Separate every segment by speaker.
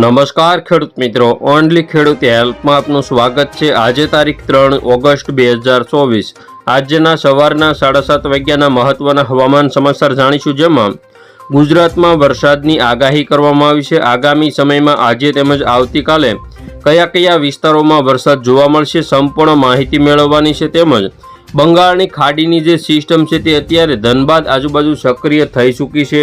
Speaker 1: નમસ્કાર ખેડૂત મિત્રો, ઓનલી ખેડૂત હેલ્પમાં આપનું સ્વાગત છે. આજે તારીખ ત્રણ ઓગસ્ટ બે હજાર ચોવીસ. આજના સવારના સાડા સાત વાગ્યાના મહત્વના હવામાન સમાચાર જાણીશું જેમાં ગુજરાતમાં વરસાદની આગાહી કરવામાં આવી છે. આગામી સમયમાં આજે તેમજ આવતીકાલે કયા કયા વિસ્તારોમાં વરસાદ જોવા મળશે સંપૂર્ણ માહિતી મેળવવાની છે. તેમજ બંગાળની ખાડીની જે સિસ્ટમ છે તે અત્યારે ધનબાદ આજુબાજુ સક્રિય થઈ ચૂકી છે.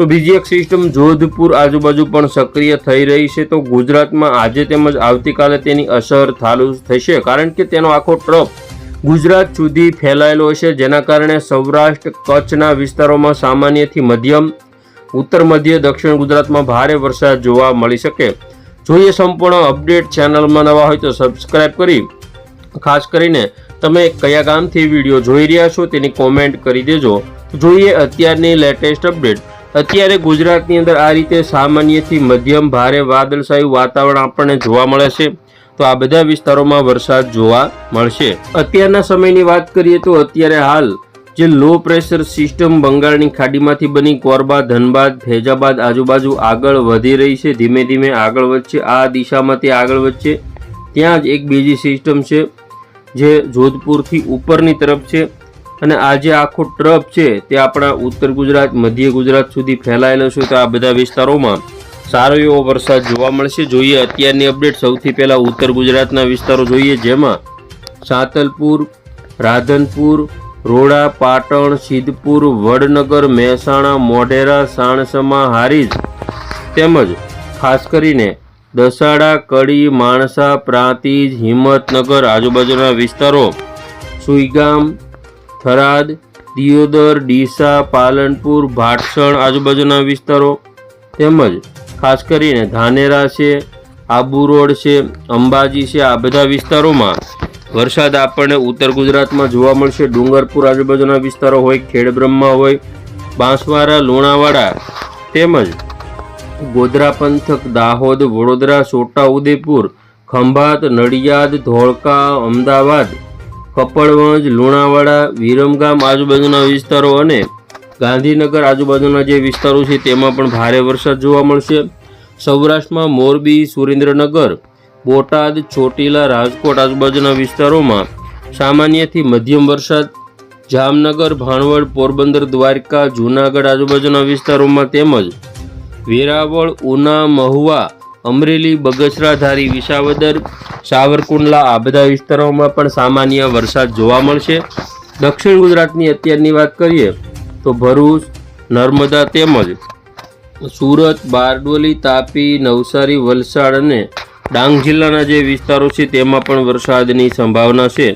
Speaker 1: તો બીજી એક સિસ્ટમ જોધપુર આજુબાજુ પણ સક્રિય થઈ રહી છે. તો ગુજરાતમાં આજે તેમજ આવતીકાલે તેની અસર ચાલુ થશે. કારણ કે તેનો આખો ટ્રફ ગુજરાત સુધી ફેલાયેલો છે. જેના કારણે સૌરાષ્ટ્ર કચ્છના વિસ્તારોમાં સામાન્યથી મધ્યમ, ઉત્તર મધ્ય, દક્ષિણ ગુજરાતમાં ભારે વરસાદ જોવા મળી શકે. જોઈએ સંપૂર્ણ અપડેટ ચેનલમાં નવા હોય તો સબસ્ક્રાઈબ કરી, ખાસ કરીને તમે કયા ગામથી વીડિયો જોઈ રહ્યા છો તેની કોમેન્ટ કરી દેજો. જોઈએ અત્યારની લેટેસ્ટ અપડેટ. અત્યારે ગુજરાતની અંદર આ રીતે સામાન્યથી મધ્યમ ભારે વાદળછાયું વાતાવરણ આપણને જોવા મળે છે. તો આ બધા વિસ્તારોમાં વરસાદ જોવા મળશે. અત્યારના સમયની વાત કરીએ તો અત્યારે હાલ જે લો પ્રેશર સિસ્ટમ બંગાળની ખાડીમાંથી બની કોરબા, ધનબાદ, ફૈજાબાદ આજુબાજુ આગળ વધી રહી છે. ધીમે ધીમે આગળ વધશે. આ દિશામાં તે આગળ વધશે. ત્યાં જ એક બીજી સિસ્ટમ છે જે જોધપુરથી ઉપરની તરફ છે. અને આ જે આખો ટ્રપ છે, તે આપણા ઉત્તર ગુજરાત, મધ્ય ગુજરાત સુધી ફેલાયેલો છે. તો આ બધા વિસ્તારોમાં સારો એવો વરસાદ જોવા મળશે. જોઈએ અત્યારની અપડેટ. સૌથી પહેલાં ઉત્તર ગુજરાતના વિસ્તારો જોઈએ, જેમાં સાતલપુર, રાધનપુર, રોડા, પાટણ, સિદ્ધપુર, વડનગર, મહેસાણા, મોઢેરા, સાણસમા, હારીજ તેમજ ખાસ કરીને દસાડા, કડી, માણસા, પ્રાંતિજ, હિંમતનગર આજુબાજુના વિસ્તારો, સુઈગામ થરાદ, દિયોદર, ડીસા, પાલનપુર, ભાટસણ આજુબાજુના વિસ્તારો. તેમજ ખાસ કરીને ધાનેરા છે, આબુ રોડ છે, અંબાજી છે, આ બધા વિસ્તારોમાં વરસાદ આપણને ઉત્તર ગુજરાતમાં જોવા મળશે. ડુંગરપુર આજુબાજુના વિસ્તારો હોય, ખેડબ્રહ્મા હોય, બાંસવાડા, લુણાવાડા તેમજ ગોધરા પંથક, દાહોદ, વડોદરા છોટાઉદેપુર ખંભાત, નડિયાદ, ધોળકા, અમદાવાદ કપડવંજ, લુણાવાડા, વિરમગામ આજુબાજુના વિસ્તારો અને ગાંધીનગર આજુબાજુના જે વિસ્તારો છે તેમાં પણ ભારે વરસાદ જોવા મળશે. સૌરાષ્ટ્રમાં મોરબી, સુરેન્દ્રનગર, બોટાદ, ચોટીલા, રાજકોટ આજુબાજુના વિસ્તારોમાં સામાન્યથી મધ્યમ વરસાદ. જામનગર, ભાણવડ, પોરબંદર, દ્વારકા, જૂનાગઢ આજુબાજુના વિસ્તારોમાં તેમજ વેરાવળ, ઉના, મહુવા અમરેલી, બગસરાધારી, વિસાવદર, સાવરકુંડલા આ બધા વિસ્તારોમાં પણ સામાન્ય વરસાદ જોવા મળશે. દક્ષિણ ગુજરાતની અત્યારની વાત કરીએ તો ભરૂચ, નર્મદા તેમજ સુરત, બારડોલી, તાપી, નવસારી, વલસાડ અને ડાંગ જિલ્લાના જે વિસ્તારો છે તેમાં પણ વરસાદની સંભાવના છે.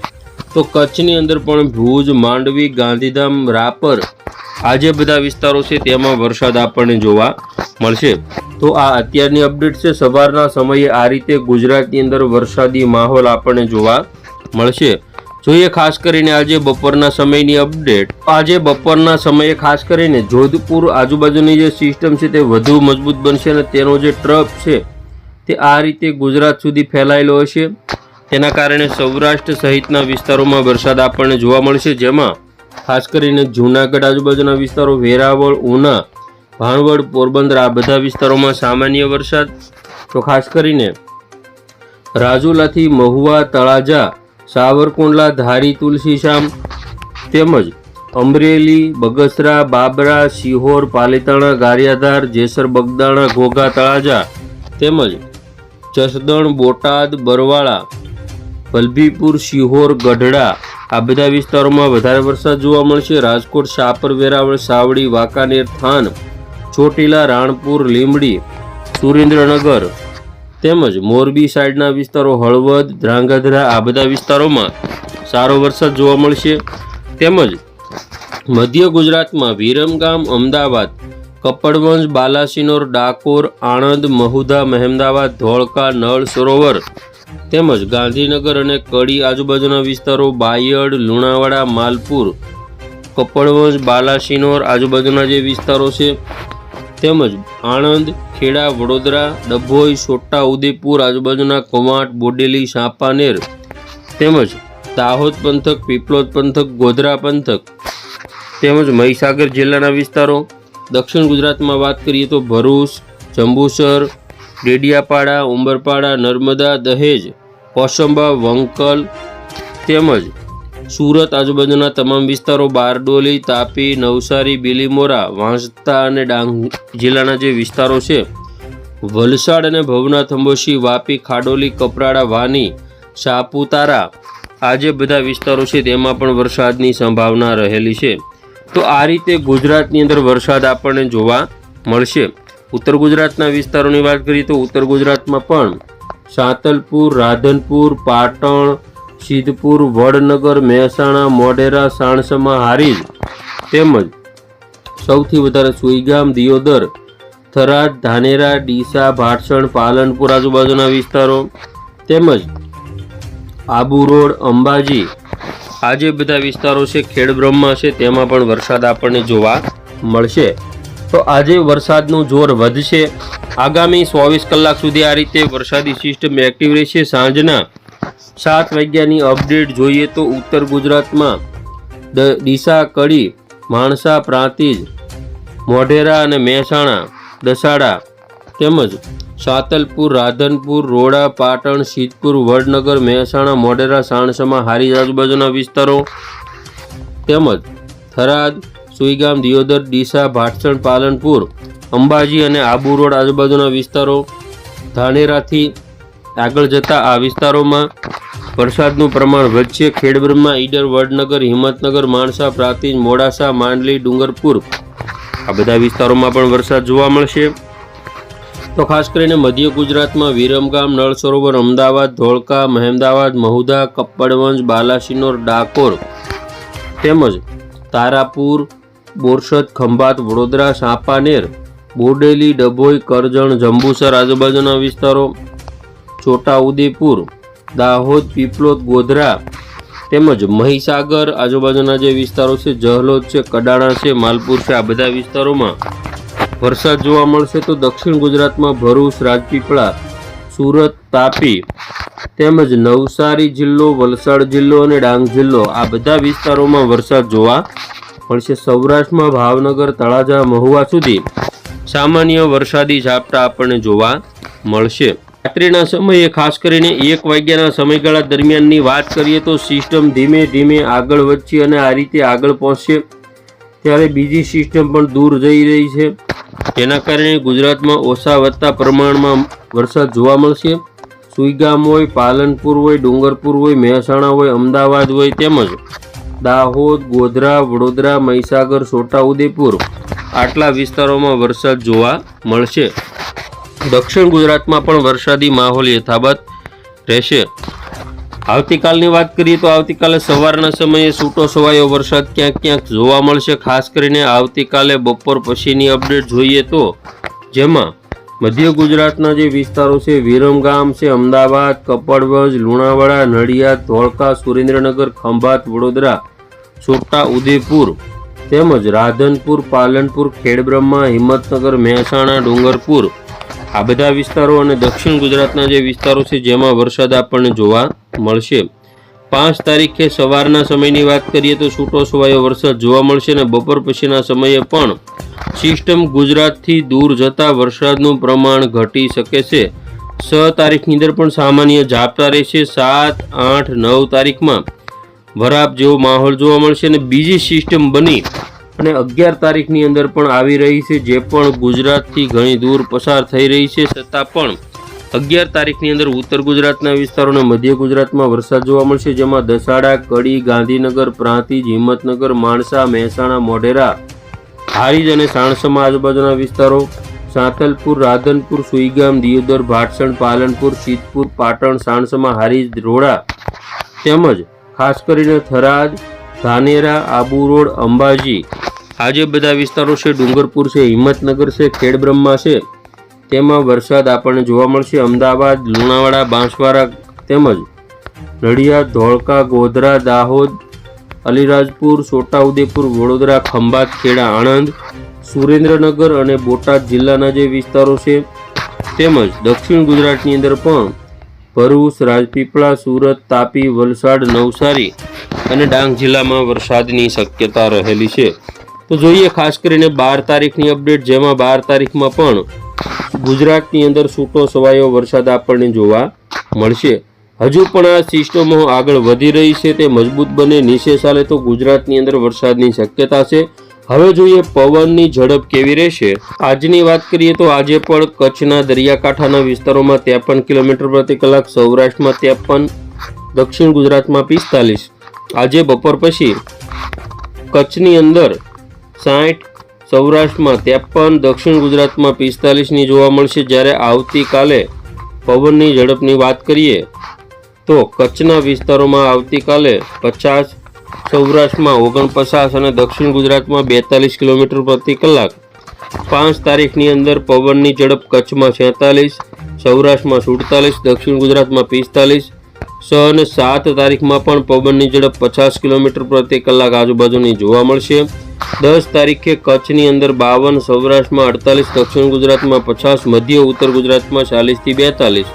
Speaker 1: તો કચ્છની અંદર પણ ભુજ, માંડવી, ગાંધીધામ, રાપર આ જે બધા વિસ્તારો છે તેમાં વરસાદ આપણને જોવા મળશે. તો આ અત્યારની અપડેટ છે. સવારના સમયે આ રીતે ગુજરાતની અંદર વરસાદી માહોલ આપણને જોવા મળશે. જોઈએ ખાસ કરીને આજે બપોરના સમયની અપડેટ આજે બપોરના સમયે ખાસ કરીને જોધપુર આજુબાજુની જે સિસ્ટમ છે તે વધુ મજબૂત બનશે અને તેનો જે ટ્રપ છે તે આ રીતે ગુજરાત સુધી ફેલાયેલો હશે. તેના કારણે સૌરાષ્ટ્ર સહિતના વિસ્તારોમાં વરસાદ આપણને જોવા મળશે. જેમાં ખાસ કરીને જૂનાગઢ આજુબાજુના વિસ્તારો, વેરાવળ, ઉના ભાણવડ, પોરબંદર આ બધા વિસ્તારોમાં સામાન્ય વરસાદ? તો ખાસ કરીને રાજુલાથી મહુવા, તળાજા, સાવરકુંડલા, ધારી તુલસીશામ તેમજ અમરેલી, બગસરા, બાબરા સિહોર પાલીતાણા, ગારિયાધાર, જેસર, બગદાણા, ઘોઘા, તળાજા તેમજ જસદણ, બોટાદ, બરવાળા, વલભીપુર સિહોર ગઢડા આ બધા વિસ્તારોમાં વધારે વરસાદ જોવા મળશે. રાજકોટ શાપર વેરાવળ સાવડી વાંકાનેર, થાન ચોટીલા, રાણપુર લીમડી સુરેન્દ્રનગર તેમજ મોરબી સાઈડના વિસ્તારો હળવદ, ધ્રાંગધ્રા આ બધા વિસ્તારોમાં સારો વરસાદ જોવા મળશે. તેમજ મધ્ય ગુજરાતમાં વિરમગામ, અમદાવાદ, કપડવંજ, બાલાસિનોર, ડાકોર, આણંદ, મહુધા, મહેમદાવાદ, ધોળકા, નળ, સરોવર તેમજ ગાંધીનગર અને કડી આજુબાજુના વિસ્તારો બાયડ, લુણાવાડા, માલપુર, કપડવંજ, બાલાસિનોર આજુબાજુના જે વિસ્તારો છે તેમજ આણંદ, ખેડા, વડોદરા, ડભોઈ છોટા ઉદેપુર આજુબાજુના કવાંટ, બોડેલી, સાપાનેર તેમજ દાહોદ પંથક પીપલોદ પંથક, ગોધરા પંથક તેમજ મહીસાગર જિલ્લાના વિસ્તારો. દક્ષિણ ગુજરાતમાં વાત કરીએ તો ભરૂચ, જંબુસર, ડેડિયાપાડા, ઉંબરપાડા, નર્મદા, દહેજ, કોસંબા, વંકલ તેમજ સુરત, આજુબાજુના તમામ વિસ્તારો, બારડોલી, તાપી, નવસારી, બિલીમોરા, વાંસદા અને ડાંગ જિલ્લાના જે વિસ્તારો છે, વલસાડ અને ભવનાથ અંબોશી, વાપી, ખાડોલી, કપરાડા, વાની, સાપુતારા, આ જે બધા વિસ્તારો છે, તેમાં પણ વરસાદની સંભાવના રહેલી છે. તો આ રીતે ગુજરાતની અંદર વરસાદ આપણને જોવા મળશે. ઉત્તર ગુજરાતના વિસ્તારોની વાત કરીએ તો ઉત્તર ગુજરાતમાં પણ સાંતલપુર, રાધનપુર, પાટણ સિદ્ધપુર વડનગર, મહેસાણા, મોઢેરા, સાણસમાં હારીજ તેમજ સૌથી વધારે સુઈગામ, દિયોદર, થરાદ, ધાનેરા, ડીસા, ભાટસણ, પાલનપુર આજુબાજુના વિસ્તારો તેમજ આબુ રોડ, અંબાજી આ જે બધા વિસ્તારો છે, ખેડબ્રહ્મા છે, તેમાં પણ વરસાદ આપણને જોવા મળશે. તો આજે વરસાદનું જોર વધશે. આગામી ચોવીસ કલાક સુધી આ રીતે વરસાદી સિસ્ટમ એક્ટિવ રહેશે. સાંજના સાત વાગ્યાની અપડેટ જોઈએ તો ઉત્તર ગુજરાતમાં ડીસા, કડી, માણસા, પ્રાંતિજ, મોઢેરા અને મહેસાણા, દસાડા તેમજ સાતલપુર, રાધનપુર, રોડા, પાટણ સિદ્ધપુર વડનગર, મહેસાણા, મોઢેરા, સાણસમા હારી આજુબાજુના વિસ્તારો તેમજ થરાદ, સુઈગામ, દિયોદર, ડીસા, ભાટસણ, પાલનપુર, અંબાજી અને આબુ રોડ આજુબાજુના વિસ્તારો ધાનેરાથી આગળ જતા આ વિસ્તારોમાં વરસાદનું પ્રમાણ વધશે. ખેડબ્રહ્મા ઈડર, વડનગર, હિંમતનગર, માણસા, પ્રાતિજ, મોડાસા, માંડલી, ડુંગરપુર. આ બધા વિસ્તારોમાં પણ વરસાદ જોવા મળશે. તો ખાસ કરીને મધ્ય ગુજરાતમાં વિરમગામ નળ સરોવર અમદાવાદ, ધોળકા, મહેમદાવાદ, મહુધા, કપ્પડવંજ, બાલાસિનોર, ડાકોર તેમજ તારાપુર, બોરસદ, ખંભાત, વડોદરા, સાપાનેર, બોડેલી, ડભોઈ, કરજણ, જંબુસર આજુબાજુના વિસ્તારો છોટાઉદેપુર, દાહોદ, પીપલોદ, ગોધરા તેમજ મહીસાગર આજુબાજુના જે વિસ્તારો છે, જહલોદ છે, કડાણા છે, માલપુર છે, આ બધા વિસ્તારોમાં વરસાદ જોવા મળશે તો દક્ષિણ ગુજરાતમાં ભરૂચ, રાજપીપળા, સુરત, તાપી તેમજ નવસારી જિલ્લો, વલસાડ જિલ્લો અને ડાંગ જિલ્લો આ બધા વિસ્તારોમાં વરસાદ જોવા મળશે. સૌરાષ્ટ્રમાં ભાવનગર, તળાજા, મહુવા સુધી સામાન્ય વરસાદી ઝાપટા આપણને જોવા મળશે. રાત્રિના સમયે ખાસ કરીને એક વાગ્યાના સમયગાળા દરમિયાનની વાત કરીએ તો સિસ્ટમ ધીમે ધીમે આગળ વધશે અને આ રીતે આગળ પહોંચશે. ત્યારે બીજી સિસ્ટમ પણ દૂર જઈ રહી છે. જેના કારણે ગુજરાતમાં ઓછા વધતા પ્રમાણમાં વરસાદ જોવા મળશે. સુઈગામ હોય, પાલનપુર હોય, ડુંગરપુર હોય, મહેસાણા હોય, અમદાવાદ હોય તેમજ દાહોદ, ગોધરા, વડોદરા, મહીસાગર, છોટાઉદેપુર આટલા વિસ્તારોમાં વરસાદ જોવા મળશે. દક્ષિણ ગુજરાતમાં પણ વરસાદી માહોલ યથાવત રહેશે. આવતીકાલની વાત કરીએ તો આવતીકાલે સવારના સમયે છૂટો છવાયો વરસાદ ક્યાંક ક્યાંક જોવા મળશે. ખાસ કરીને આવતીકાલે બપોર પછીની અપડેટ જોઈએ તો જેમાં મધ્ય ગુજરાતના જે વિસ્તારો છે વિરમગામ છે, અમદાવાદ, કપડવજ, લુણાવાડા, નડિયાદ, ધોળકા, સુરેન્દ્રનગર, ખંભાત, વડોદરા, છોટા ઉદેપુર તેમજ રાધનપુર, પાલનપુર, ખેડબ્રહ્મા, હિંમતનગર, મહેસાણા, ડુંગરપુર આ બધા વિસ્તારો અને દક્ષિણ ગુજરાતના જે વિસ્તારો છે, જેમાં વરસાદ આપણને જોવા મળશે. પાંચ તારીખે સવારના સમયની વાત કરીએ તો છૂટો છવાયો વરસાદ જોવા મળશે અને બપોર પછીના સમયે પણ સિસ્ટમ ગુજરાતથી દૂર જતા વરસાદનું પ્રમાણ ઘટી શકે છે. છ તારીખની અંદર પણ સામાન્ય ઝાપટા રહેશે. સાત, આઠ, નવ તારીખમાં વરાપ જેવો માહોલ જોવા મળશે અને બીજી સિસ્ટમ બની અને અગિયાર તારીખની અંદર પણ આવી રહી છે, જે પણ ગુજરાતથી ઘણી દૂર પસાર થઈ રહી છે, છતાં પણ અગિયાર તારીખની અંદર ઉત્તર ગુજરાતના વિસ્તારો અને મધ્ય ગુજરાતમાં વરસાદ જોવા મળશે, જેમાં દસાડા, કડી, ગાંધીનગર પ્રાંતિજ હિંમતનગર, માણસા, મહેસાણા, મોઢેરા, હારીજ અને સાણસમાં આજુબાજુના વિસ્તારો, સાંથલપુર, રાધનપુર, સુઈગામ, દિયોદર, ભાટસણ, પાલનપુર સિદ્ધપુર પાટણ, સાણસમા, હારીજ રોડા તેમજ ખાસ કરીને થરાદ ધાનેરા, આબુ રોડ, અંબાજી. આ જે બધા વિસ્તારો છે, ડુંગરપુર છે, હિંમતનગર છે, ખેડબ્રહ્મા છે. તેમાં વરસાદ આપણને જોવા મળશે. અમદાવાદ, લુણાવાડા, બાંસવાડા તેમજ નડિયાદ, ધોળકા, ગોધરા, દાહોદ, અલીરાજપુર, છોટાઉદેપુર, વડોદરા, ખંભાત, ખેડા, આણંદ, સુરેન્દ્રનગર અને બોટાદ જિલ્લાના જે વિસ્તારો છે તેમજ દક્ષિણ ગુજરાતની અંદર પણ ભરૂચ, રાજપીપળા, સુરત, તાપી, વલસાડ, નવસારી અને ડાંગ જિલ્લામાં વરસાદની શક્યતા રહેલી છે. તો જોઈએ ખાસ કરીને બાર તારીખની અપડેટ, જેમાં બાર તારીખમાં પણ ગુજરાતની અંદર છૂટો સવાયો વરસાદ આપણને જોવા મળશે. હજુ પણ આ સિસ્ટમો આગળ વધી રહી છે, તે મજબૂત બને નીચે ચાલે તો ગુજરાતની અંદર વરસાદની શક્યતા છે. હવે જોઈએ પવનની ઝડપ કેવી રહેશે. આજની વાત કરીએ તો આજે પણ કચ્છના દરિયાકાંઠાના વિસ્તારોમાં ત્રેપન કિલોમીટર પ્રતિ કલાક, સૌરાષ્ટ્રમાં ત્રેપન, દક્ષિણ ગુજરાતમાં પિસ્તાલીસ. આજે બપોર પછી કચ્છની અંદર સાઠ, સૌરાષ્ટ્રમાં ત્રેપન, દક્ષિણ ગુજરાતમાં પિસ્તાલીસની જોવા મળશે. જ્યારે આવતીકાલે પવનની ઝડપની વાત કરીએ તો કચ્છના વિસ્તારોમાં આવતીકાલે પચાસ સૌરાષ્ટ્રમાં ઓગણપચાસ અને દક્ષિણ ગુજરાતમાં બેતાલીસ કિલોમીટર પ્રતિ કલાક. પાંચ તારીખની અંદર પવનની ઝડપ કચ્છમાં છેતાલીસ, સૌરાષ્ટ્રમાં સુડતાલીસ, દક્ષિણ ગુજરાતમાં પિસ્તાલીસ. છ અને સાત તારીખમાં પણ પવનની ઝડપ પચાસ કિલોમીટર પ્રતિ કલાક આજુબાજુની જોવા મળશે. દસ તારીખે કચ્છની અંદર બાવન, સૌરાષ્ટ્રમાં અડતાલીસ, દક્ષિણ ગુજરાતમાં પચાસ, મધ્ય ઉત્તર ગુજરાતમાં ચાલીસથી બેતાલીસ.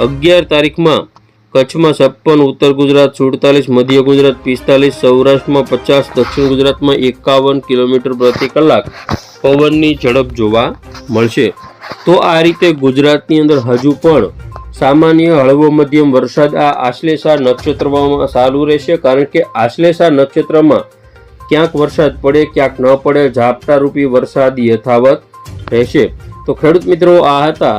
Speaker 1: અગિયાર તારીખમાં કચ્છમાં છપ્પન, ઉત્તર ગુજરાત સુડતાલીસ, મધ્ય ગુજરાત પિસ્તાલીસ, સૌરાષ્ટ્રમાં પચાસ, દક્ષિણ ગુજરાતમાં એકાવન કિલોમીટર પ્રતિ કલાક પવનની ઝડપ જોવા મળશે. તો આ રીતે ગુજરાતની અંદર હજુ પણ સામાન્ય હળવો મધ્યમ વરસાદ આ આશ્લેષા નક્ષત્રમાં સારું રહેશે, કારણ કે આશ્લેષા નક્ષત્રમાં ક્યાંક વરસાદ પડે, ક્યાંક ન પડે, ઝાપટારૂપી વરસાદ યથાવત રહેશે. તો ખેડૂત મિત્રો, આ હતા